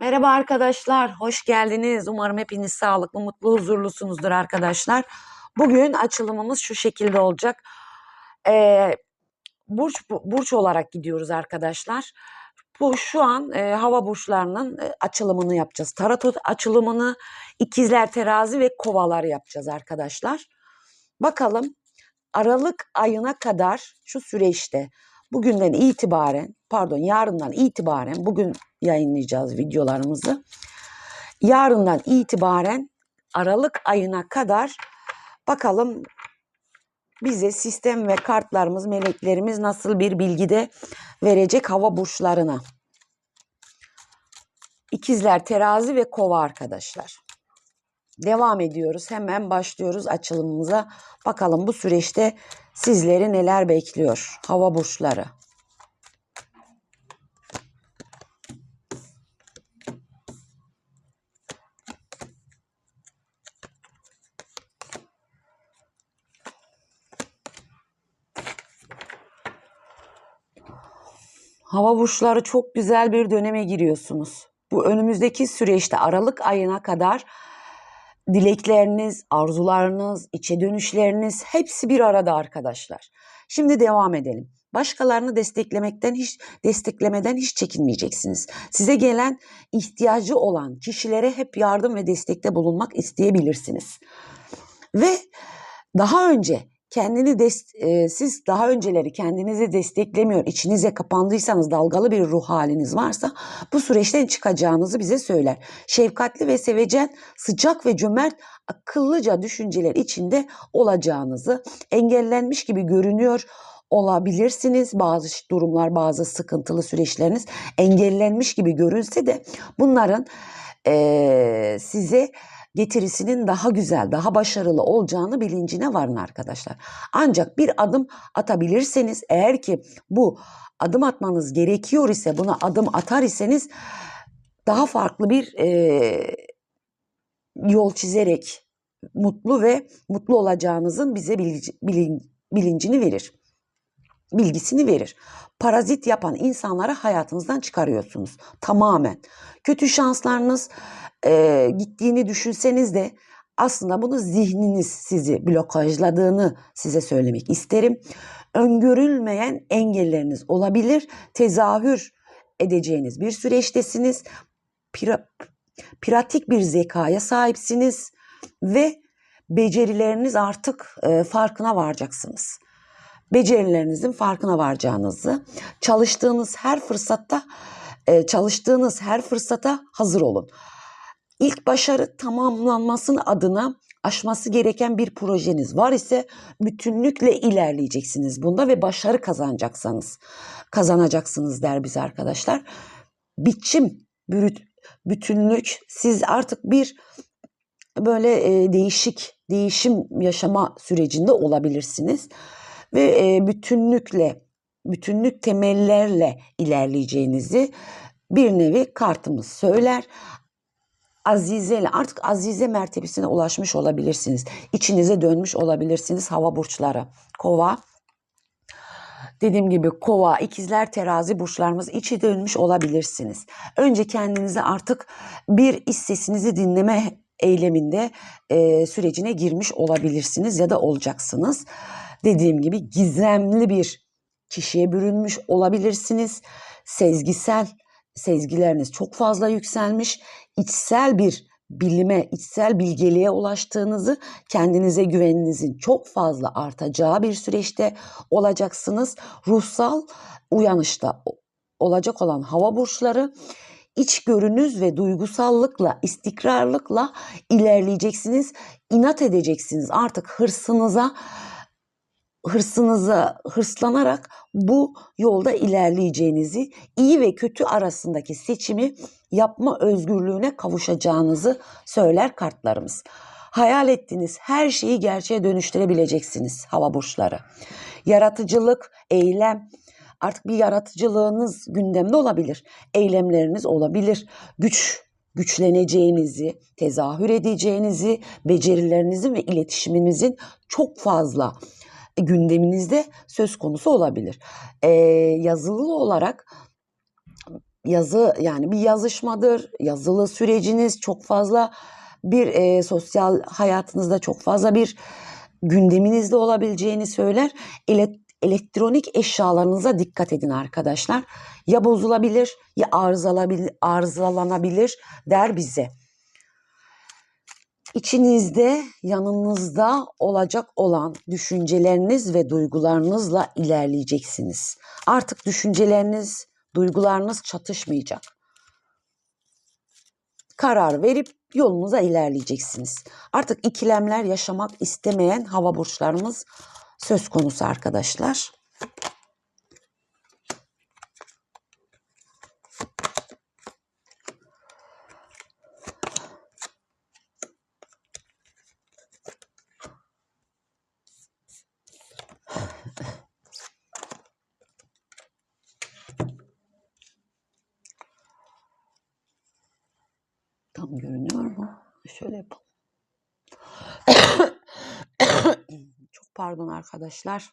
Merhaba arkadaşlar, hoş geldiniz. Umarım hepiniz sağlıklı, mutlu, huzurlusunuzdur arkadaşlar. Bugün açılımımız şu şekilde olacak. Ee, burç burç olarak gidiyoruz arkadaşlar. Bu şu an e, hava burçlarının e, açılımını yapacağız. Tarot açılımını ikizler, terazi ve kovalar yapacağız arkadaşlar. Bakalım Aralık ayına kadar şu süreçte bugünden itibaren pardon yarından itibaren bugün yayınlayacağız videolarımızı. Yarından itibaren Aralık ayına kadar bakalım bize sistem ve kartlarımız, meleklerimiz nasıl bir bilgide verecek hava burçlarına. İkizler, terazi ve kova arkadaşlar. Devam ediyoruz. Hemen başlıyoruz açılımımıza. Bakalım bu süreçte sizleri neler bekliyor? Hava burçları. Hava burçları çok güzel bir döneme giriyorsunuz. Bu önümüzdeki süreçte Aralık ayına kadar dilekleriniz, arzularınız, içe dönüşleriniz hepsi bir arada arkadaşlar. Şimdi devam edelim. Başkalarını desteklemekten hiç desteklemeden hiç çekinmeyeceksiniz. Size gelen ihtiyacı olan kişilere hep yardım ve destekte bulunmak isteyebilirsiniz. Ve daha önce kendini des, e, siz daha önceleri kendinizi desteklemiyor, içinize kapandıysanız, dalgalı bir ruh haliniz varsa bu süreçten çıkacağınızı bize söyler. Şefkatli ve sevecen, sıcak ve cömert, akıllıca düşünceler içinde olacağınızı, engellenmiş gibi görünüyor olabilirsiniz. Bazı durumlar, bazı sıkıntılı süreçleriniz engellenmiş gibi görünse de bunların e, size getirisinin daha güzel, daha başarılı olacağını bilincine varın arkadaşlar. Ancak bir adım atabilirseniz eğer ki bu adım atmanız gerekiyor ise buna adım atar iseniz daha farklı bir e, yol çizerek mutlu ve mutlu olacağınızın bize bilinci, bilin, bilincini verir. Bilgisini verir. Parazit yapan insanları hayatınızdan çıkarıyorsunuz. Tamamen. Kötü şanslarınız e, gittiğini düşünseniz de aslında bunu zihniniz sizi blokajladığını size söylemek isterim. Öngörülmeyen engelleriniz olabilir. Tezahür edeceğiniz bir süreçtesiniz. Pira, pratik bir zekaya sahipsiniz ve becerileriniz artık e, farkına varacaksınız. Becerilerinizin farkına varacağınızı, çalıştığınız her fırsatta e, çalıştığınız her fırsata hazır olun. İlk başarı tamamlanmasının adına aşması gereken bir projeniz var ise bütünlükle ilerleyeceksiniz bunda ve başarı kazanacaksınız. Kazanacaksınız der bize arkadaşlar. Biçim, bütünlük siz artık bir böyle e, değişik, değişim yaşama sürecinde olabilirsiniz. Ve e, bütünlükle, bütünlük temellerle ilerleyeceğinizi bir nevi kartımız söyler. Azize artık azize mertebesine ulaşmış olabilirsiniz. İçinize dönmüş olabilirsiniz hava burçları. Kova Dediğim gibi kova, ikizler, terazi burçlarımız içi dönmüş olabilirsiniz. Önce kendinize artık bir iç sesinizi dinleme eyleminde e, sürecine girmiş olabilirsiniz ya da olacaksınız. Dediğim gibi gizemli bir kişiye bürünmüş olabilirsiniz. Sezgisel sezgileriniz çok fazla yükselmiş, içsel bir bilime, içsel bilgeliğe ulaştığınızı, kendinize güveninizin çok fazla artacağı bir süreçte olacaksınız. Ruhsal uyanışta olacak olan hava burçları içgörünüz ve duygusallıkla, istikrarlıkla ilerleyeceksiniz. İnat edeceksiniz. Artık hırsınıza hırsınıza hırslanarak bu yolda ilerleyeceğinizi, iyi ve kötü arasındaki seçimi yapma özgürlüğüne kavuşacağınızı söyler kartlarımız. Hayal ettiğiniz her şeyi gerçeğe dönüştürebileceksiniz hava burçları. Yaratıcılık, eylem, artık bir yaratıcılığınız gündemde olabilir. Eylemleriniz olabilir. Güç güçleneceğinizi, tezahür edeceğinizi, becerilerinizin ve iletişiminizin çok fazla gündeminizde söz konusu olabilir. E, yazılı olarak yazı yani bir yazışmadır, yazılı süreciniz çok fazla bir e, sosyal hayatınızda çok fazla bir gündeminizde olabileceğini söyler. Ele, elektronik eşyalarınıza dikkat edin arkadaşlar. Ya bozulabilir ya arızalanabilir der bize. İçinizde, yanınızda olacak olan düşünceleriniz ve duygularınızla ilerleyeceksiniz. Artık düşünceleriniz, duygularınız çatışmayacak. Karar verip yolunuza ilerleyeceksiniz. Artık ikilemler yaşamak istemeyen hava burçlarımız söz konusu arkadaşlar. Şöyle yapalım. Çok pardon arkadaşlar.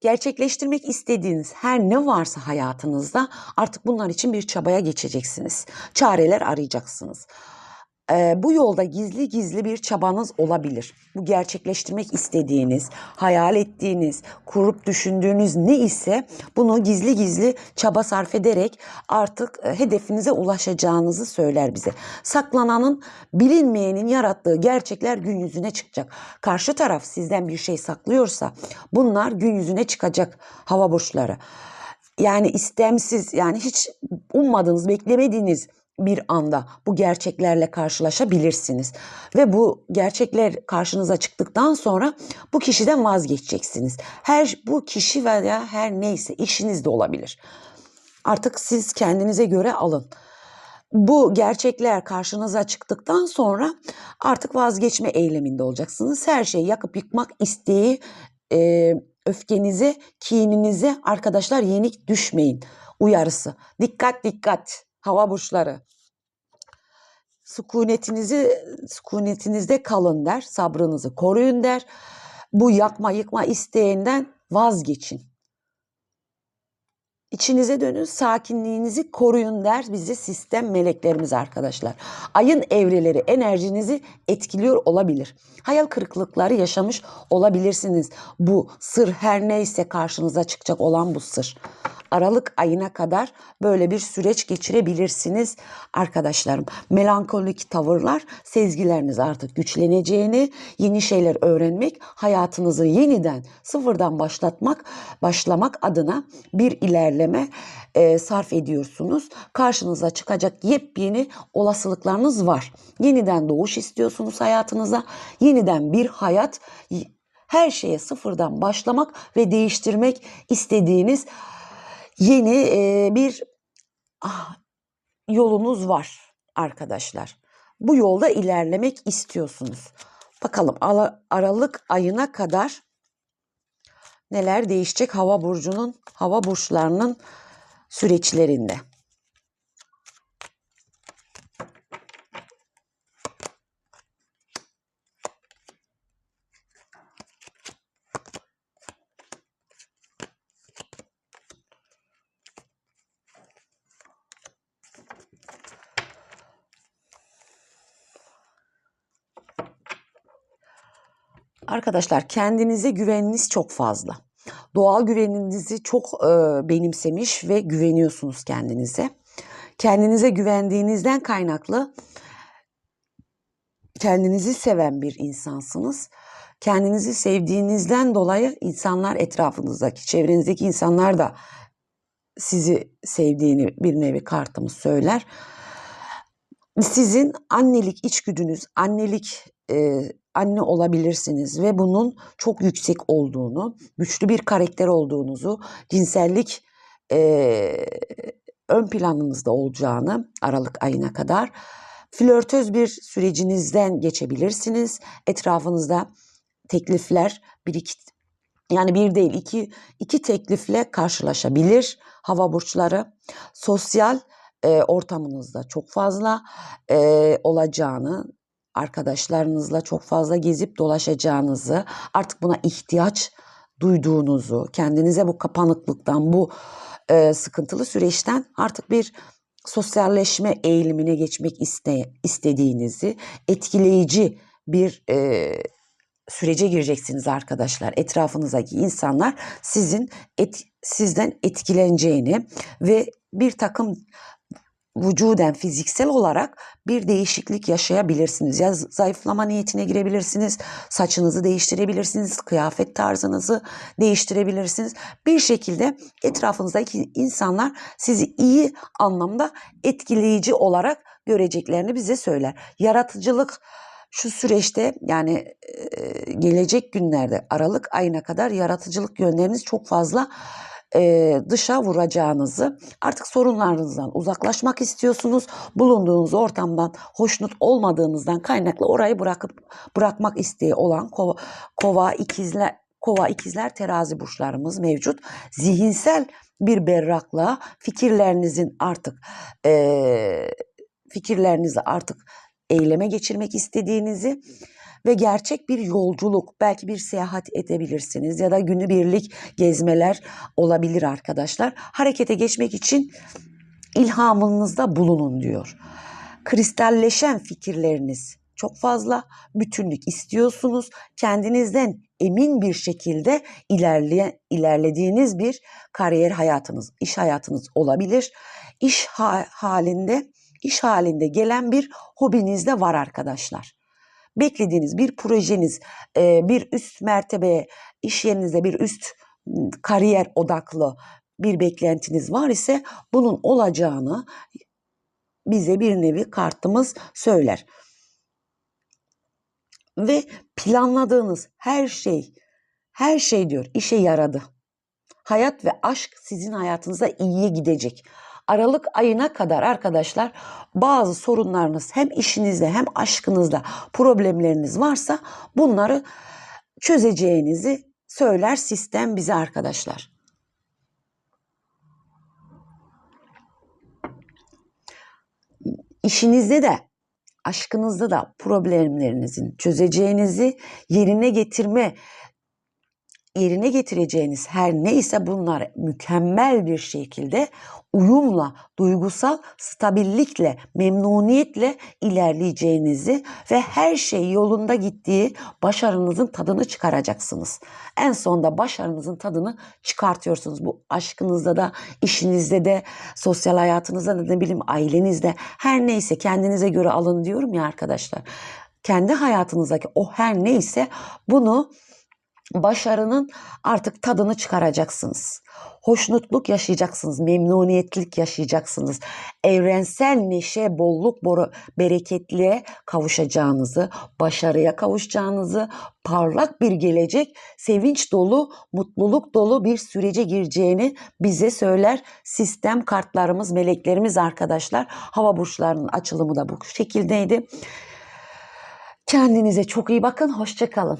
Gerçekleştirmek istediğiniz her ne varsa hayatınızda artık bunlar için bir çabaya geçeceksiniz. Çareler arayacaksınız. Ee, bu yolda gizli gizli bir çabanız olabilir. Bu gerçekleştirmek istediğiniz, hayal ettiğiniz, kurup düşündüğünüz ne ise bunu gizli gizli çaba sarf ederek artık e, hedefinize ulaşacağınızı söyler bize. Saklananın, bilinmeyenin yarattığı gerçekler gün yüzüne çıkacak. Karşı taraf sizden bir şey saklıyorsa bunlar gün yüzüne çıkacak hava burçları. Yani istemsiz yani hiç ummadığınız, beklemediğiniz bir anda bu gerçeklerle karşılaşabilirsiniz. Ve bu gerçekler karşınıza çıktıktan sonra bu kişiden vazgeçeceksiniz. Her bu kişi veya her neyse işiniz de olabilir. Artık siz kendinize göre alın. Bu gerçekler karşınıza çıktıktan sonra artık vazgeçme eyleminde olacaksınız. Her şeyi yakıp yıkmak isteği, e, öfkenize, kininize arkadaşlar yenik düşmeyin uyarısı. Dikkat dikkat hava burçları. Sükunetinizi, sükunetinizde kalın der, sabrınızı koruyun der. Bu yakma yıkma isteğinden vazgeçin. İçinize dönün, sakinliğinizi koruyun der bize sistem meleklerimiz arkadaşlar. Ayın evreleri enerjinizi etkiliyor olabilir. Hayal kırıklıkları yaşamış olabilirsiniz. Bu sır her neyse karşınıza çıkacak olan bu sır. Aralık ayına kadar böyle bir süreç geçirebilirsiniz arkadaşlarım. Melankolik tavırlar sezgileriniz artık güçleneceğini, yeni şeyler öğrenmek, hayatınızı yeniden sıfırdan başlatmak, başlamak adına bir ilerleme e, sarf ediyorsunuz. Karşınıza çıkacak yepyeni olasılıklarınız var. Yeniden doğuş istiyorsunuz hayatınıza. Yeniden bir hayat her şeye sıfırdan başlamak ve değiştirmek istediğiniz yeni e, bir ah, yolunuz var arkadaşlar. Bu yolda ilerlemek istiyorsunuz. Bakalım Aralık ayına kadar neler değişecek hava burcunun, hava burçlarının süreçlerinde. Arkadaşlar kendinize güveniniz çok fazla. Doğal güveninizi çok e, benimsemiş ve güveniyorsunuz kendinize. Kendinize güvendiğinizden kaynaklı kendinizi seven bir insansınız. Kendinizi sevdiğinizden dolayı insanlar etrafınızdaki, çevrenizdeki insanlar da sizi sevdiğini bir nevi kartımız söyler. Sizin annelik içgüdünüz, annelik e, anne olabilirsiniz ve bunun çok yüksek olduğunu, güçlü bir karakter olduğunuzu, cinsellik e, ön planınızda olacağını Aralık ayına kadar flörtöz bir sürecinizden geçebilirsiniz. Etrafınızda teklifler bir iki yani bir değil iki iki teklifle karşılaşabilir hava burçları. Sosyal e, ortamınızda çok fazla e, olacağını arkadaşlarınızla çok fazla gezip dolaşacağınızı, artık buna ihtiyaç duyduğunuzu, kendinize bu kapanıklıktan, bu e, sıkıntılı süreçten artık bir sosyalleşme eğilimine geçmek iste, istediğinizi, etkileyici bir e, sürece gireceksiniz arkadaşlar. Etrafınızdaki insanlar sizin et, sizden etkileneceğini ve bir takım vücuden fiziksel olarak bir değişiklik yaşayabilirsiniz. Ya zayıflama niyetine girebilirsiniz, saçınızı değiştirebilirsiniz, kıyafet tarzınızı değiştirebilirsiniz. Bir şekilde etrafınızdaki insanlar sizi iyi anlamda etkileyici olarak göreceklerini bize söyler. Yaratıcılık şu süreçte yani gelecek günlerde Aralık ayına kadar yaratıcılık yönleriniz çok fazla e, dışa vuracağınızı, artık sorunlarınızdan uzaklaşmak istiyorsunuz. Bulunduğunuz ortamdan hoşnut olmadığınızdan kaynaklı orayı bırakıp bırakmak isteği olan kova, kova ikizler kova ikizler terazi burçlarımız mevcut. Zihinsel bir berraklığa fikirlerinizin artık e, fikirlerinizi artık eyleme geçirmek istediğinizi ve gerçek bir yolculuk, belki bir seyahat edebilirsiniz ya da günübirlik gezmeler olabilir arkadaşlar. Harekete geçmek için ilhamınızda bulunun diyor. Kristalleşen fikirleriniz çok fazla bütünlük istiyorsunuz. Kendinizden emin bir şekilde ilerleyen, ilerlediğiniz bir kariyer hayatınız, iş hayatınız olabilir. İş ha- halinde, iş halinde gelen bir hobiniz de var arkadaşlar beklediğiniz bir projeniz, bir üst mertebe, iş yerinizde bir üst kariyer odaklı bir beklentiniz var ise bunun olacağını bize bir nevi kartımız söyler. Ve planladığınız her şey, her şey diyor işe yaradı. Hayat ve aşk sizin hayatınıza iyiye gidecek. Aralık ayına kadar arkadaşlar bazı sorunlarınız hem işinizde hem aşkınızda problemleriniz varsa bunları çözeceğinizi söyler sistem bize arkadaşlar. İşinizde de aşkınızda da problemlerinizin çözeceğinizi yerine getirme yerine getireceğiniz her neyse bunlar mükemmel bir şekilde uyumla, duygusal stabillikle, memnuniyetle ilerleyeceğinizi ve her şey yolunda gittiği başarınızın tadını çıkaracaksınız. En sonunda başarınızın tadını çıkartıyorsunuz. Bu aşkınızda da, işinizde de, sosyal hayatınızda da ne bileyim ailenizde her neyse kendinize göre alın diyorum ya arkadaşlar. Kendi hayatınızdaki o her neyse bunu başarının artık tadını çıkaracaksınız. Hoşnutluk yaşayacaksınız, memnuniyetlik yaşayacaksınız. Evrensel neşe, bolluk, boru, bereketliğe kavuşacağınızı, başarıya kavuşacağınızı, parlak bir gelecek, sevinç dolu, mutluluk dolu bir sürece gireceğini bize söyler sistem kartlarımız, meleklerimiz arkadaşlar. Hava burçlarının açılımı da bu şekildeydi. Kendinize çok iyi bakın, hoşçakalın.